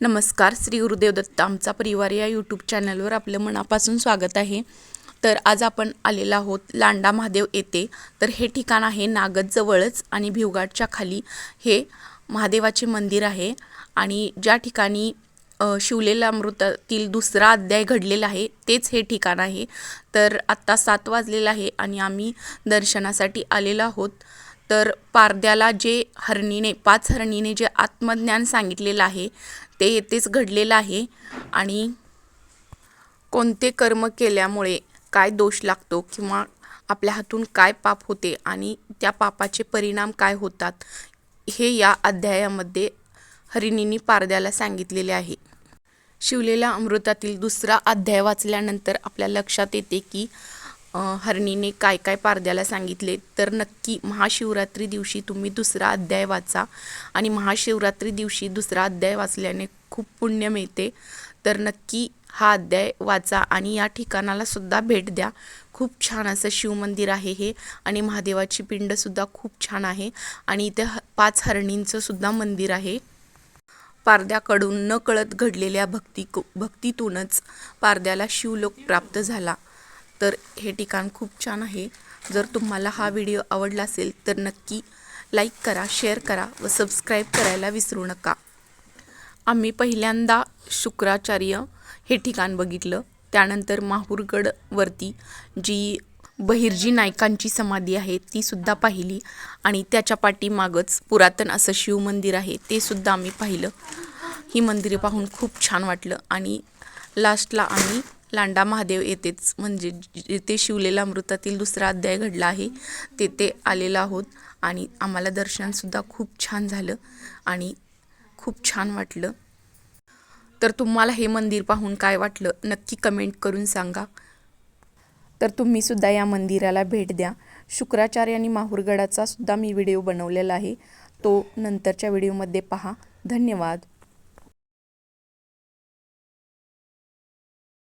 नमस्कार श्री गुरुदेव दत्त आमचा परिवार या यूट्यूब चॅनलवर आपलं मनापासून स्वागत आहे. तर आज आपण आलेलो आहोत लांडा महादेव येथे. तर हे ठिकाण आहे नागदजवळच आणि भिवघाटच्या खाली. हे महादेवाचे मंदिर आहे आणि ज्या ठिकाणी शिवलेला शिवलेल्या अमृतातील दुसरा अध्याय घडलेला आहे तेच हे ठिकाण आहे. तर आत्ता सात वाजलेलं आहे आणि आम्ही दर्शनासाठी आलेलो आहोत. तर पारद्याला जे हरणीने पाच हरणीने जे आत्मज्ञान सांगितलेलं आहे ते येथेच घडलेलं आहे आणि कोणते कर्म केल्यामुळे काय दोष लागतो किंवा आपल्या हातून काय पाप होते आणि त्या पापाचे परिणाम काय होतात हे या अध्यायामध्ये हरिणींनी पारद्याला सांगितलेले आहे. शिवलेल्या अमृतातील दुसरा अध्याय वाचल्यानंतर आपल्या लक्षात येते की हरणीने काय काय पारद्याला सांगितले तर नक्की महाशिवरात्री दिवशी तुम्ही दुसरा अध्याय वाचा. आणि महाशिवरात्री दिवशी दुसरा अध्याय वाचल्याने खूप पुण्य मिळते. तर नक्की हा अध्याय वाचा आणि या ठिकाणाला सुद्धा भेट द्या. खूप छान असं शिवमंदिर आहे हे आणि महादेवाची पिंडसुद्धा खूप छान आहे. आणि इथे ह- पाच हरणींचं सुद्धा मंदिर आहे. पारद्याकडून न कळत घडलेल्या भक्ती भक्तीतूनच पारद्याला शिवलोक प्राप्त झाला. तर हे ठिकाण खूप छान आहे. जर तुम्हाला हा व्हिडिओ आवडला असेल तर नक्की लाईक करा शेअर करा व सबस्क्राईब करायला विसरू नका. आम्ही पहिल्यांदा शुक्राचार्य हे ठिकाण बघितलं. त्यानंतर माहूरगडवरती जी बहिर्जी नायकांची समाधी आहे ती सुद्धा पाहिली. आणि त्याच्या पाठीमागच पुरातन असं शिवमंदिर आहे ते सुद्धा आम्ही पाहिलं. ही मंदिरे पाहून खूप छान वाटलं. आणि लास्टला आम्ही लांडा महादेव येथेच म्हणजे जिथे शिवलेला अमृतातील दुसरा अध्याय घडला आहे तेथे आलेलो आहोत. आणि आम्हाला दर्शनसुद्धा खूप छान झालं आणि खूप छान वाटलं. तर तुम्हाला हे मंदिर पाहून काय वाटलं नक्की कमेंट करून सांगा. तर तुम्हीसुद्धा या मंदिराला भेट द्या. शुक्राचार्य आणि माहूरगडाचा सुद्धा मी व्हिडिओ बनवलेला आहे. तो नंतरच्या व्हिडिओमध्ये पहा. धन्यवाद.